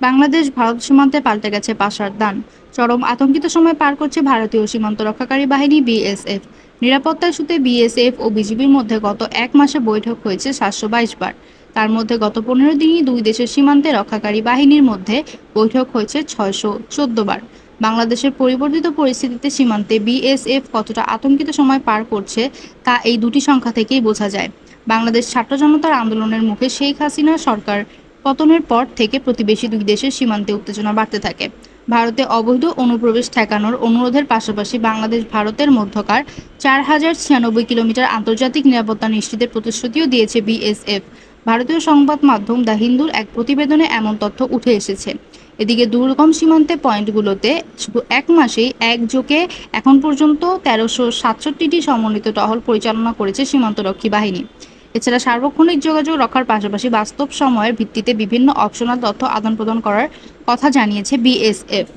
বাংলাদেশ ভারত সীমান্তে পাল্টে গেছে পাশার দান। চরম আতঙ্কিত সময় পার করছে ভারতীয় সীমান্ত রক্ষাকারী বাহিনী বিএসএফ। নিরাপত্তার ইস্যুতে বিএসএফ ও বিজিবির মধ্যে গত এক মাসে বৈঠক হয়েছে সাতশো বাইশ বার। তার মধ্যে গত পনেরো দিনই দুই দেশের সীমান্তে রক্ষাকারী বাহিনীর মধ্যে বৈঠক হয়েছে ছয়শো চোদ্দ বার। বাংলাদেশের পরিবর্তিত পরিস্থিতিতে সীমান্তে বিএসএফ কতটা আতঙ্কিত সময় পার করছে তা এই দুটি সংখ্যা থেকেই বোঝা যায়। বাংলাদেশ ছাত্র জনতার আন্দোলনের মুখে শেখ হাসিনা সরকার পতনের পর থেকে প্রতিবেশী দুই দেশের সীমান্তে উত্তেজনা বাড়তে থাকে। ভারতে অবৈধ অনুপ্রবেশ ঠেকানোর অনুরোধের পাশাপাশি বাংলাদেশ, ভারতের মধ্যকার চার হাজার ছিয়ানব্বই কিলোমিটার আন্তর্জাতিক নিরাপত্তা নিশ্চিতের প্রতিশ্রুতিও দিয়েছে বিএসএফ। ভারতীয় সংবাদ মাধ্যম দ্য হিন্দুর এক প্রতিবেদনে এমন তথ্য উঠে এসেছে। এদিকে দুর্গম সীমান্তে পয়েন্টগুলোতে শুধু এক মাসেই একযোগে এখন পর্যন্ত তেরোশো সাতষট্টিটি সমন্বিত টহল পরিচালনা করেছে সীমান্তরক্ষী বাহিনী। এছাড়া সার্বক্ষণিক যোগাযোগ রক্ষার পাশাপাশি বাস্তব সময়ের ভিত্তিতে বিভিন্ন অপশনাল তথ্য আদান প্রদান করার কথা জানিয়েছে বিএসএফ।